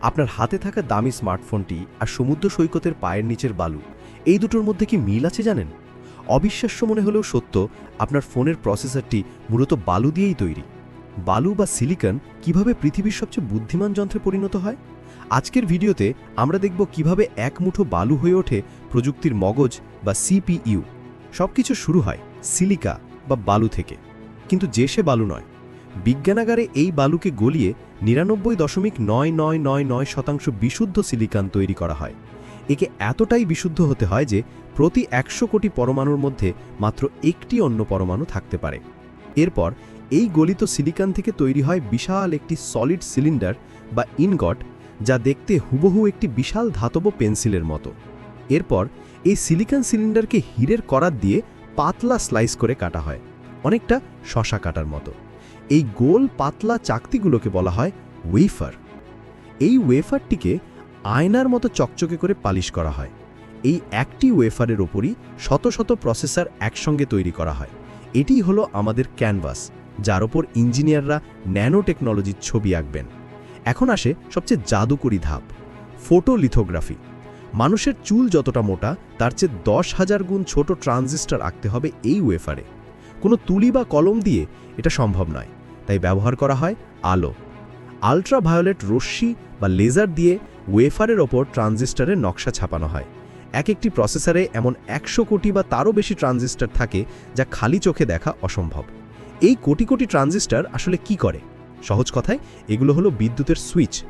আপনার হাতে থাকা দামি স্মার্টফোনটি আর সমুদ্র সৈকতের পায়ের নিচের বালু, এই দুটোর মধ্যে কি মিল আছে জানেন? অবিশ্বাস্য মনে হলেও সত্য, আপনার ফোনের প্রসেসরটি মূলত বালু দিয়েই তৈরি। বালু বা সিলিকন কীভাবে পৃথিবীর সবচেয়ে বুদ্ধিমান যন্ত্রে পরিণত হয়? আজকের ভিডিওতে আমরা দেখব কীভাবে এক মুঠো বালু হয়ে ওঠে প্রযুক্তির মগজ বা সিপিইউ। সবকিছু শুরু হয় সিলিকা বা বালু থেকে। কিন্তু যে সে বালু নয় বিজ্ঞানাগারে এই বালুকে গলিয়ে নিরানব্বই দশমিক নয় নয় নয় নয় শতাংশ বিশুদ্ধ সিলিকান তৈরি করা হয়। একে এতটাই বিশুদ্ধ হতে হয় যে প্রতি একশো কোটি পরমাণুর মধ্যে মাত্র একটি অন্য পরমাণু থাকতে পারে। এরপর এই গলিত সিলিকান থেকে তৈরি হয় বিশাল একটি সলিড সিলিন্ডার বা ইনগট, যা দেখতে হুবহু একটি বিশাল ধাতব পেন্সিলের মতো। এরপর এই সিলিকান সিলিন্ডারকে হীরের করাত দিয়ে পাতলা স্লাইস করে কাটা হয়, অনেকটা শশা কাটার মতো। এই গোল পাতলা চাকতিগুলোকে বলা হয় ওয়েফার এই ওয়েফারটিকে আয়নার মতো চকচকে করে পালিশ করা হয়। এই একটি ওয়েফারের ওপরই শত শত প্রসেসর একসঙ্গে তৈরি করা হয়। এটিই হলো আমাদের ক্যানভাস যার ওপর ইঞ্জিনিয়াররা ন্যানো টেকনোলজির ছবি আঁকবেন। এখন আসে সবচেয়ে জাদুকরী ধাপ ফোটোলিথোগ্রাফি মানুষের চুল যতটা মোটা, তার চেয়ে দশ হাজার গুণ ছোট ট্রানজিস্টার আঁকতে হবে এই ওয়েফারে কোনো তুলি বা কলম দিয়ে এটা সম্ভব নয়। তাই ব্যবহার করা হয় আলো। আলট্রাভায়োলেট রশ্মি বা লেজার দিয়ে ওয়েফারের ওপর ট্রানজিস্টারের নকশা ছাপানো হয়। এক একটি প্রসেসরে এমন একশো কোটি বা তারও বেশি ট্রানজিস্টার থাকে যা খালি চোখে দেখা অসম্ভব। এই কোটি কোটি ট্রানজিস্টার আসলে কি করে? সহজ কথায়, এগুলো হলো বিদ্যুতের সুইচ।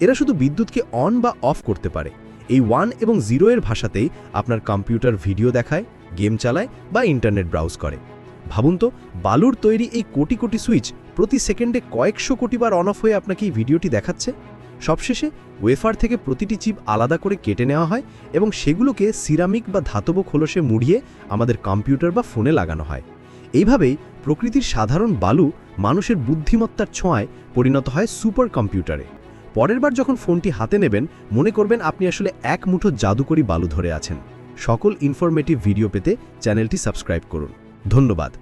এরা শুধু বিদ্যুৎকে অন বা অফ করতে পারে। এই ওয়ান এবং জিরো এর ভাষাতেই আপনার কম্পিউটার ভিডিও দেখায়, গেম চালায় বা ইন্টারনেট ব্রাউজ করে। ভাবুন তো, বালুর তৈরি এই কোটি কোটি সুইচ প্রতি সেকেন্ডে কয়েকশো কোটি বার অন অফ হয়ে আপনাকে এই ভিডিওটি দেখাচ্ছে। সবশেষে ওয়েফার থেকে প্রতিটি চিপ আলাদা করে কেটে নেওয়া হয় এবং সেগুলোকে সিরামিক বা ধাতব খোলসে মুড়িয়ে আমাদের কম্পিউটার বা ফোনে লাগানো হয়। এইভাবেই প্রকৃতির সাধারণ বালু মানুষের বুদ্ধিমত্তার ছোঁয়ায় পরিণত হয় সুপার কম্পিউটারে পরের বার যখন ফোনটি হাতে নেবেন, মনে করবেন আপনি আসলে এক মুঠো জাদুকরি বালু ধরে আছেন। সকল ইনফরমেটিভ ভিডিও পেতে চ্যানেলটি সাবস্ক্রাইব করুন। ধন্যবাদ।